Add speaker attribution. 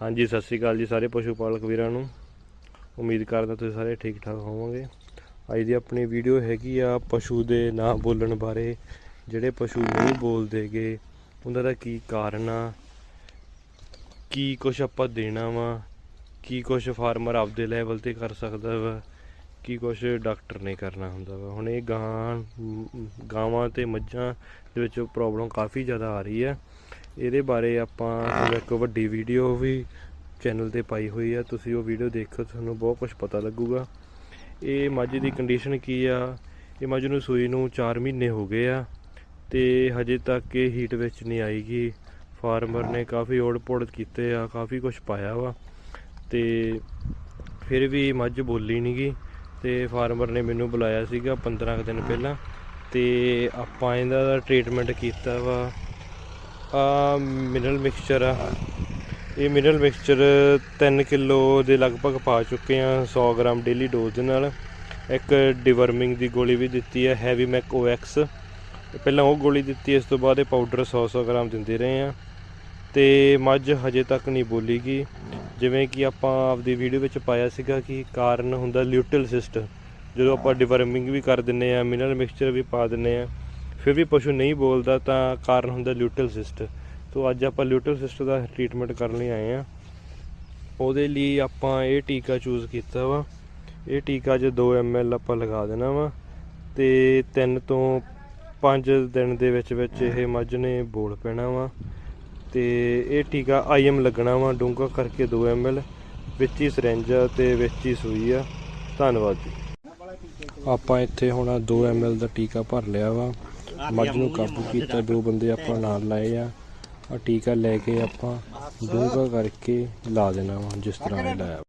Speaker 1: ਹਾਂਜੀ, ਸਤਿ ਸ੍ਰੀ ਅਕਾਲ ਜੀ ਸਾਰੇ ਪਸ਼ੂ ਪਾਲਕ ਵੀਰਾਂ ਨੂੰ। ਉਮੀਦ ਕਰਦਾ ਤੁਸੀਂ ਸਾਰੇ ਠੀਕ ਠਾਕ ਹੋਵੋਗੇ। ਅੱਜ ਦੀ ਆਪਣੀ ਵੀਡੀਓ ਹੈਗੀ ਆ ਪਸ਼ੂ ਦੇ ਨਾਂ ਬੋਲਣ ਬਾਰੇ। ਜਿਹੜੇ ਪਸ਼ੂ ਨਹੀਂ ਬੋਲਦੇਗੇ, ਉਹਨਾਂ ਦਾ ਕੀ ਕਾਰਨ ਆ? ਕੀ ਕੁਝ ਆਪਾਂ ਦੇਣਾ ਵਾ? ਕੀ ਕੁਝ ਫਾਰਮਰ ਆਪਦੇ ਲੈਵਲ ਤੇ ਕਰ ਸਕਦਾ ਵਾ? ਕੀ ਕੁਝ ਡਾਕਟਰ ਨੇ ਕਰਨਾ ਹੁੰਦਾ ਵਾ? ਹੁਣ ਇਹ ਗਾਂ, ਗਾਵਾਂ ਤੇ ਮੱਝਾਂ ਦੇ ਵਿੱਚ ਪ੍ਰੋਬਲਮ ਕਾਫੀ ਜ਼ਿਆਦਾ ਆ ਰਹੀ ਹੈ ਇਹਦੇ ਬਾਰੇ ਆਪਾਂ ਇੱਕ ਵੱਡੀ ਵੀਡੀਓ ਵੀ ਚੈਨਲ ਤੇ ਪਾਈ ਹੋਈ ਆ। ਤੁਸੀਂ ਉਹ ਵੀਡੀਓ ਦੇਖੋ, ਤੁਹਾਨੂੰ ਬਹੁਤ ਕੁਝ ਪਤਾ ਲੱਗੂਗਾ। ਇਹ ਮੱਝ ਦੀ ਕੰਡੀਸ਼ਨ ਕੀ ਆ? ਇਹ ਮੱਝ ਨੂੰ ਸੂਈ ਨੂੰ 4 ਮਹੀਨੇ ਹੋ ਗਏ ਆ ਤੇ ਹਜੇ ਤੱਕ ਇਹ ਹੀਟ ਵਿੱਚ ਨਹੀਂ ਆਈਗੀ ਫਾਰਮਰ ਨੇ ਕਾਫੀ ਓੜ-ਪੋੜ ਕੀਤੇ ਆ, ਕਾਫੀ ਕੁਝ ਪਾਇਆ ਵਾ ਤੇ ਫਿਰ ਵੀ ਮੱਝ ਬੋਲੀ ਨਹੀਂਗੀ ਤੇ ਫਾਰਮਰ ਨੇ ਮੈਨੂੰ ਬੁਲਾਇਆ ਸੀਗਾ 15 ਕੁ ਦਿਨ ਪਹਿਲਾਂ ਤੇ ਆਪਾਂ ਇਹਦਾ ਟ੍ਰੀਟਮੈਂਟ ਕੀਤਾ ਵਾ। ਆ ਮਿਨਰਲ ਮਿਕਸਚਰ ਆ। ਇਹ ਮਿਨਰਲ ਮਿਕਸਚਰ 3 ਕਿਲੋ ਦੇ ਲਗਭਗ ਪਾ ਚੁੱਕੇ ਆ 100 ਗ੍ਰਾਮ ਡੇਲੀ ਡੋਜ਼ ਦੇ ਨਾਲ। ਇੱਕ ਡਿਵਰਮਿੰਗ ਦੀ ਗੋਲੀ ਵੀ ਦਿੱਤੀ ਹੈ ਹੈਵੀ ਮੈਕ OX ਪਹਿਲਾਂ ਉਹ ਗੋਲੀ ਦਿੱਤੀ, ਇਸ ਤੋਂ ਬਾਅਦ ਇਹ ਪਾਊਡਰ 100 100 ਗ੍ਰਾਮ ਦਿੰਦੇ ਰਹੇ ਆ। ਤੇ ਮੱਝ ਹਜੇ ਤੱਕ ਨਹੀਂ ਬੋਲੀਗੀ ਜਿਵੇਂ ਕਿ ਆਪਾਂ ਆਪਦੀ ਵੀਡੀਓ ਵਿੱਚ ਪਾਇਆ ਸੀਗਾ ਕਿ ਕਾਰਨ ਹੁੰਦਾ ਲਿਊਟਲ ਸਿਸਟ ਜਦੋਂ ਆਪਾਂ ਡਿਵਰਮਿੰਗ ਵੀ ਕਰ ਦਿੰਨੇ ਆ ਮਿਨਰਲ ਮਿਕਸਚਰ ਵੀ ਪਾ ਦਿੰਨੇ ਆ ਫਿਰ ਵੀ ਪਸ਼ੂ ਨਹੀਂ ਬੋਲਦਾ ਤਾਂ ਕਾਰਨ ਹੁੰਦਾ ਲਿਊਟਲ ਸਿਸਟ। ਤੋਂ ਅੱਜ ਆਪਾਂ ਲਿਊਟਲ ਸਿਸਟ ਦਾ ਟ੍ਰੀਟਮੈਂਟ ਕਰਨ ਲਈ ਆਏ ਆ ਉਹਦੇ ਲਈ ਆਪਾਂ ਇਹ ਟੀਕਾ ਚੂਜ਼ ਕੀਤਾ ਵਾ। ਇਹ ਟੀਕਾ ਜੇ 2 ml ਆਪਾਂ ਲਗਾ ਦੇਣਾ ਵਾ ਤੇ 3 ਤੋਂ 5 ਦਿਨ ਦੇ ਵਿੱਚ ਵਿੱਚ ਇਹ ਮੱਝ ਨੇ ਬੋਲ ਪੈਣਾ ਵਾ। ਤੇ ਇਹ ਟੀਕਾ ਆਈਐਮ ਲੱਗਣਾ ਵਾ, ਡੂੰਘਾ ਕਰਕੇ 2 ml ਵਿੱਚ ਹੀ ਸਿਰੰਜ ਆ ਤੇ ਵਿੱਚ ਹੀ ਸੂਈ ਆ। ਧੰਨਵਾਦ ਜੀ। ਆਪਾਂ ਇੱਥੇ ਹੁਣ 2 ml ਦਾ ਟੀਕਾ ਭਰ ਲਿਆ ਵਾ। ਮੱਝ ਨੂੰ ਕਾਬੂ ਕੀਤਾ, ਦੋ ਬੰਦੇ ਆਪਾਂ ਨਾਲ ਲਾਏ ਆ। ਆ ਟੀਕਾ ਲੈ ਕੇ ਆਪਾਂ ਡੂੰਘਾ ਕਰਕੇ ਲਾ ਦੇਣਾ ਵਾ, ਜਿਸ ਤਰ੍ਹਾਂ ਇਹ ਲਾਇਆ